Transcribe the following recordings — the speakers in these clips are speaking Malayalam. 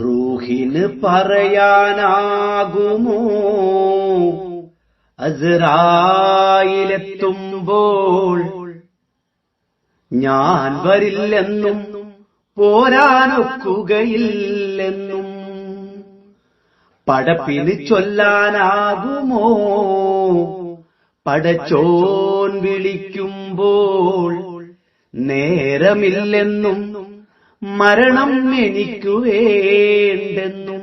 റൂഹിന് പറയാനാകുമോ? അസറായിലെത്തുമ്പോൾ ഞാൻ വരില്ലെന്നും പോരാനൊക്കുകയില്ലെന്നും പടപ്പിന് ചൊല്ലാനാകുമോ? പടച്ചോൻ വിളിക്കുമ്പോൾ നേരമില്ലെന്നും മരണം എനിക്കു വേണ്ടെന്നും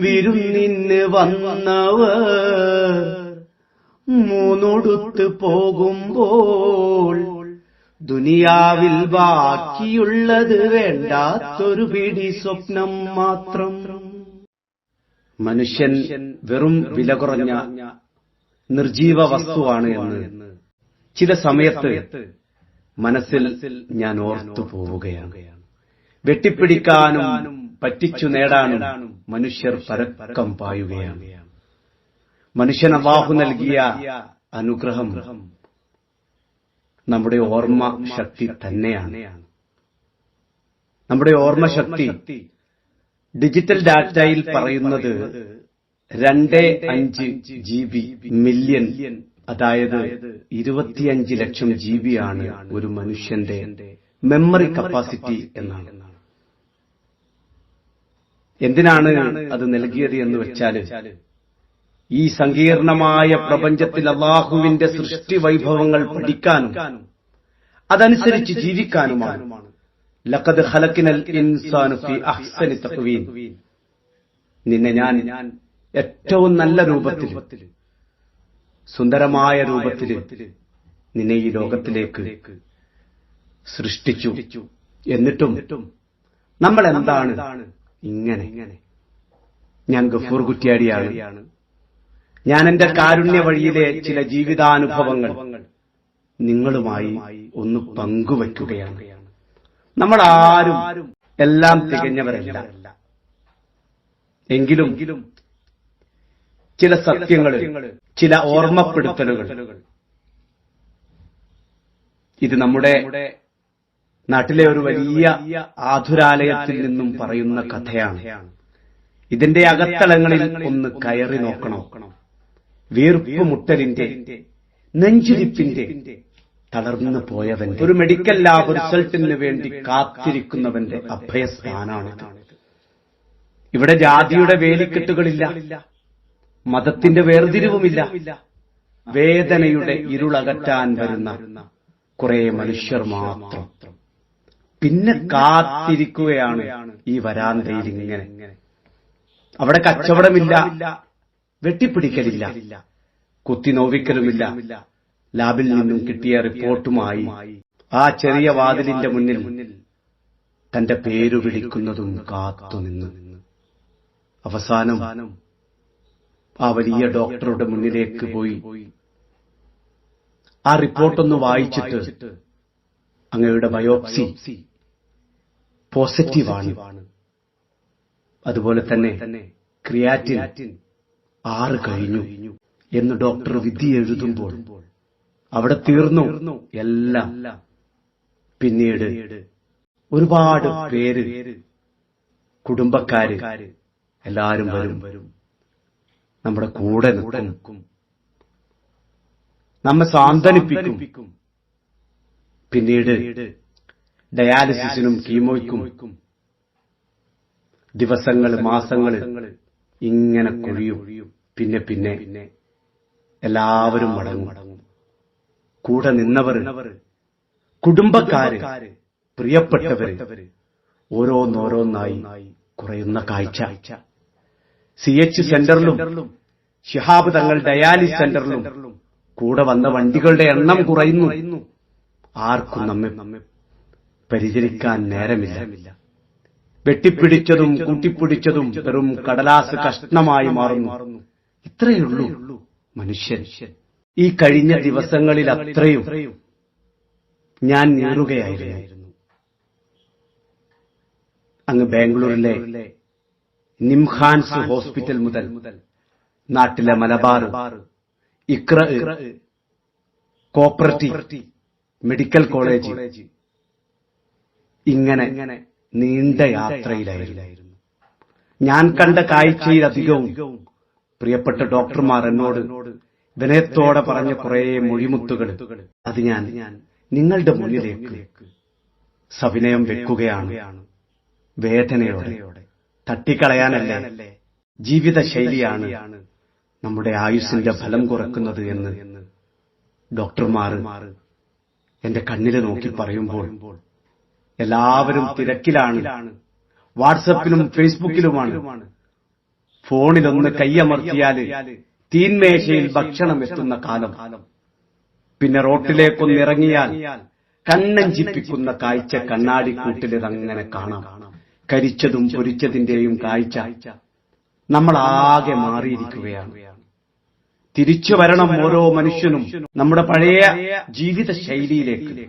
വിരുന്നിന് വന്നവർ മൂന്നൊടുത്ത് പോകുമ്പോൾ ദുനിയാവിൽ ബാക്കിയുള്ളത് വേണ്ടാത്തൊരു പിടി സ്വപ്നം മാത്രം. മനുഷ്യൻ വെറും വില കുറഞ്ഞ നിർജീവ വസ്തുവാണ് എന്ന്. ചില സമയത്ത് മനസ്സിൽ ഞാൻ ഓർത്തു പോവുകയാണ്. വെട്ടിപ്പിടിക്കാനും പറ്റിച്ചു നേടാനും മനുഷ്യർ പരക്കം പായുകയാണ്. മനുഷ്യൻ അള്ളാഹു നൽകിയ അനുഗ്രഹം നമ്മുടെ ഓർമ്മ ശക്തി തന്നെയാണ്. നമ്മുടെ ഓർമ്മ ശക്തി ഡിജിറ്റൽ ഡാറ്റയിൽ പറയുന്നത് രണ്ട് അഞ്ച് ജി ബി മില്യൺ അതായത് ഇരുപത്തിയഞ്ച് ലക്ഷം ജി ബിയാണ് ആണ് ഒരു മനുഷ്യന്റെ മെമ്മറി കപ്പാസിറ്റി എന്നാണ്. എന്തിനാണ് അത് നൽകിയത് എന്ന് വെച്ചാൽ ഈ സങ്കീർണമായ പ്രപഞ്ചത്തിൽ അള്ളാഹുവിന്റെ സൃഷ്ടി വൈഭവങ്ങൾ പഠിക്കാനും അതനുസരിച്ച് ജീവിക്കാനുമാണ്. ലഖദ് ഹലക്കിനൽ ഇൻസാനു ഫി അഹ്സനി തഖ്വീൻ നിന്നെ ഞാൻ ഏറ്റവും നല്ല രൂപത്തിൽ സുന്ദരമായ രൂപത്തിൽ നിന്നെ ഈ ലോകത്തിലേക്ക് സൃഷ്ടിച്ചു. എന്നിട്ടും നമ്മൾ എന്താണ് ഇങ്ങനെ? ഞാൻ ഗഫൂർ കുറ്റിയാടിയാണ്. ഞാൻ എന്റെ കാരുണ്യ വഴിയിലെ ചില ജീവിതാനുഭവങ്ങൾ നിങ്ങളുമായി ഒന്ന് പങ്കുവയ്ക്കുകയാണ് നമ്മൾ ആരും എല്ലാം തികഞ്ഞവരല്ല. എങ്കിലും ചില സത്യങ്ങൾ ചില ഓർമ്മപ്പെടുത്തലുകൾ. ഇത് നമ്മുടെ നാട്ടിലെ ഒരു വലിയ ആതുരാലയത്തിൽ നിന്നും പറയുന്ന കഥയാണ്. ഇതിന്റെ അകത്തളങ്ങളിൽ ഒന്ന് കയറി നോക്കണം. വീർപ്പ് മുട്ടലിന്റെ നെഞ്ചിരിപ്പിന്റെ തളർന്നു പോയവന്റെ ഒരു മെഡിക്കൽ ലാബ് റിസൾട്ടിന് വേണ്ടി കാത്തിരിക്കുന്നവന്റെ അഭയസ്ഥാനാണിത്. ഇവിടെ ജാതിയുടെ വേലിക്കെട്ടുകളില്ല. മതത്തിന്റെ വേർതിരിവുമില്ല. വേദനയുടെ ഇരുളകറ്റാൻ വരുന്ന കുറെ മനുഷ്യർ മാത്രം. പിന്നെ കാത്തിരിക്കുകയാണ് ഈ വരാന്തയിൽ ഇങ്ങനെ. അവിടെ കച്ചവടമില്ല വെട്ടിപ്പിടിക്കലില്ല കുത്തി നോവിക്കലുമില്ല. ലാബിൽ നിന്നും കിട്ടിയ റിപ്പോർട്ടുമായി ആ ചെറിയ വാതിലിന്റെ മുന്നിൽ തന്റെ പേരു വിളിക്കുന്നതും കാത്തുനിന്നു. അവസാനം ആ വലിയ ഡോക്ടറുടെ മുന്നിലേക്ക് പോയി. ആ റിപ്പോർട്ടൊന്ന് വായിച്ചിട്ട് അങ്ങയുടെ ബയോപ്സി പോസിറ്റീവാണ്. അതുപോലെ തന്നെ ക്രിയാറ്റിൻ ആറ് കഴിഞ്ഞു എന്ന് ഡോക്ടർ വിധി എഴുതുമ്പോൾ അവിടെ തീർന്നു എല്ലാം. പിന്നീട് ഒരുപാട് പേര് കുടുംബക്കാര് എല്ലാരും വരും. നമ്മുടെ കൂടെ നിൽക്കും. നമ്മെ സാന്ത്വനിപ്പിക്കും പിന്നീട് ഡയാലിസിസിനും കീമോയ്ക്കും ദിവസങ്ങൾ മാസങ്ങൾ ഇങ്ങനെ കൊഴിയും. പിന്നെ പിന്നെ എല്ലാവരും മടങ്ങും. കൂടെ നിന്നവർ കുടുംബക്കാര് പ്രിയപ്പെട്ടവര് ഓരോന്നോരോന്നായി കുറയുന്ന കാഴ്ച. C H സെന്ററിലും Shihab Thangal dialysis സെന്ററിലും കൂടെ വന്ന വണ്ടികളുടെ എണ്ണം കുറയുന്നു. ആർക്കും നമ്മെ പരിചരിക്കാൻ നേരമില്ല. വെട്ടിപ്പിടിച്ചതും കൂട്ടിപ്പിടിച്ചതും വെറും കടലാസ് കഷ്ണമായി മാറുന്നു. ഇത്രയുള്ളൂ മനുഷ്യൻ. ഈ കഴിഞ്ഞ ദിവസങ്ങളിൽ അത്രയും ഞാൻ നീറുകയായിരുന്നു അങ്ങ് ബാംഗ്ലൂരിലെ നിംഖാൻസ് ഹോസ്പിറ്റൽ മുതൽ നാട്ടിലെ Malabar Iqraa cooperative medical college ഇങ്ങനെ നീണ്ട യാത്രയിലായിരുന്നു. ഞാൻ കണ്ട കാഴ്ചയിലധികവും പ്രിയപ്പെട്ട ഡോക്ടർമാർ എന്നോട് വിനയത്തോടെ പറഞ്ഞ കുറെ മൊഴിമുത്തുകൾ. അത് ഞാൻ നിങ്ങളുടെ മുന്നിലേക്ക് സവിനയം വെക്കുകയാണ്. വേദനയോടെ. തട്ടിക്കളയാനല്ലേ? ജീവിതശൈലിയാണ് നമ്മുടെ ആയുസിന്റെ ഫലം കുറക്കുന്നത് എന്ന് ഡോക്ടർമാർ എന്റെ കണ്ണിൽ നോക്കി പറയുമ്പോൾ എല്ലാവരും തിരക്കിലാണ്. വാട്സപ്പിലും ഫേസ്ബുക്കിലുമാണ്. ഫോണിലൊന്ന് കയ്യമർത്തിയാൽ തീൻമേശയിൽ ഭക്ഷണം എത്തുന്ന കാലം. പിന്നെ റോട്ടിലേക്കൊന്നിറങ്ങിയാൽ കണ്ണഞ്ചിപ്പിക്കുന്ന കാഴ്ച കണ്ണാടിക്കൂട്ടിലിതങ്ങനെ കാണാം. കരിച്ചതും പൊരിച്ചതിന്റെയും കാഴ്ച നമ്മളാകെ മാറിയിരിക്കുകയാണ്. തിരിച്ചു വരണം ഓരോ മനുഷ്യനും നമ്മുടെ പഴയ ജീവിത ശൈലിയിലേക്ക്.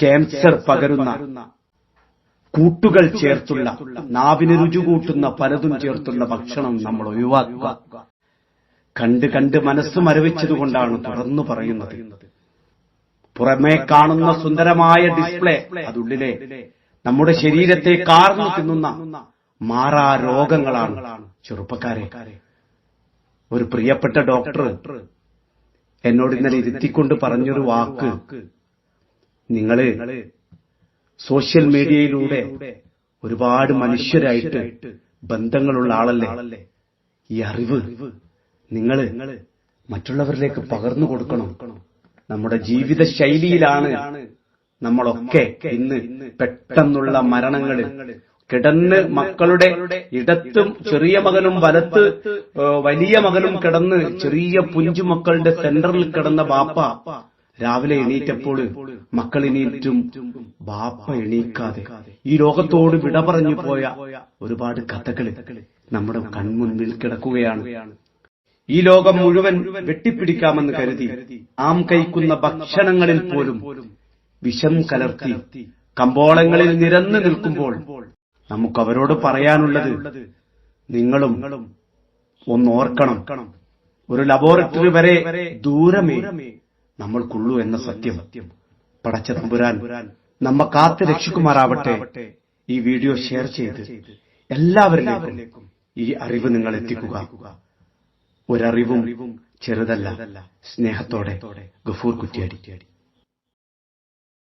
ക്യാൻസർ പകരുന്ന കൂട്ടുകൾ ചേർത്തുള്ള നാവിന് രുചി കൂട്ടുന്ന പലതും ചേർത്തുള്ള ഭക്ഷണം നമ്മൾ ഒഴിവാക്കുക. കണ്ട് കണ്ട് മനസ്സ് മരവിച്ചതുകൊണ്ടാണ് തുറന്നു പറയുന്നത്. പുറമേ കാണുന്ന സുന്ദരമായ ഡിസ്പ്ലേ അതുള്ളിലെ നമ്മുടെ ശരീരത്തെ കാർന്നു തിന്നുന്ന മാറാ രോഗങ്ങളാണ് ചെറുപ്പക്കാരെ. ഒരു പ്രിയപ്പെട്ട ഡോക്ടർ എന്നോട് ഇന്നലെ ഇരുത്തിക്കൊണ്ട് പറഞ്ഞൊരു വാക്ക്. നിങ്ങൾ സോഷ്യൽ മീഡിയയിലൂടെ ഒരുപാട് മനുഷ്യരായിട്ട് ബന്ധങ്ങളുള്ള ആളല്ലേ? ഈ അറിവ് നിങ്ങൾ മറ്റുള്ളവരിലേക്ക് പകർന്നു കൊടുക്കണം. നമ്മുടെ ജീവിത ശൈലിയിലാണ് നമ്മളൊക്കെ ഇന്ന് പെട്ടെന്നുള്ള മരണങ്ങളിൽ കിടന്ന് മക്കളുടെ ഇടത്തും ചെറിയ മകനും വലത്ത് വലിയ മകനും കിടന്ന് ചെറിയ പുഞ്ചു മക്കളുടെ സെന്ററിൽ കിടന്ന ബാപ്പ രാവിലെ എണീറ്റപ്പോൾ മക്കൾ എണീറ്റും ബാപ്പ എണീക്കാതെ ഈ ലോകത്തോട് വിട പറഞ്ഞു പോയ ഒരുപാട് കഥകൾ നമ്മുടെ കൺമുൻപിൽ കിടക്കുകയാണ്. ഈ ലോകം മുഴുവൻ വെട്ടിപ്പിടിക്കാമെന്ന് കരുതി ആം കഴിക്കുന്ന ഭക്ഷണങ്ങളിൽ പോലും വിഷം കലർത്തി കമ്പോളങ്ങളിൽ നിരന്നു നിൽക്കുമ്പോൾ നമുക്ക് അവരോട് പറയാനുള്ളത് നിങ്ങളും ഒന്ന് ഓർക്കണം ഒരു ലബോറട്ടറി വരെ ദൂരമേ നമ്മൾക്കുള്ളൂ എന്ന സത്യം. പടച്ച തമ്പുരാൻ നമ്മ കാത്ത് രക്ഷിക്കുമാറാവട്ടെ. ഈ വീഡിയോ ഷെയർ ചെയ്ത് എല്ലാവരിലേക്കും ഈ അറിവ് നിങ്ങൾ എത്തിക്കുക. ഒരറിവും ചെറുതല്ല. സ്നേഹത്തോടെ ഗഫൂർ കുറ്റിയടി.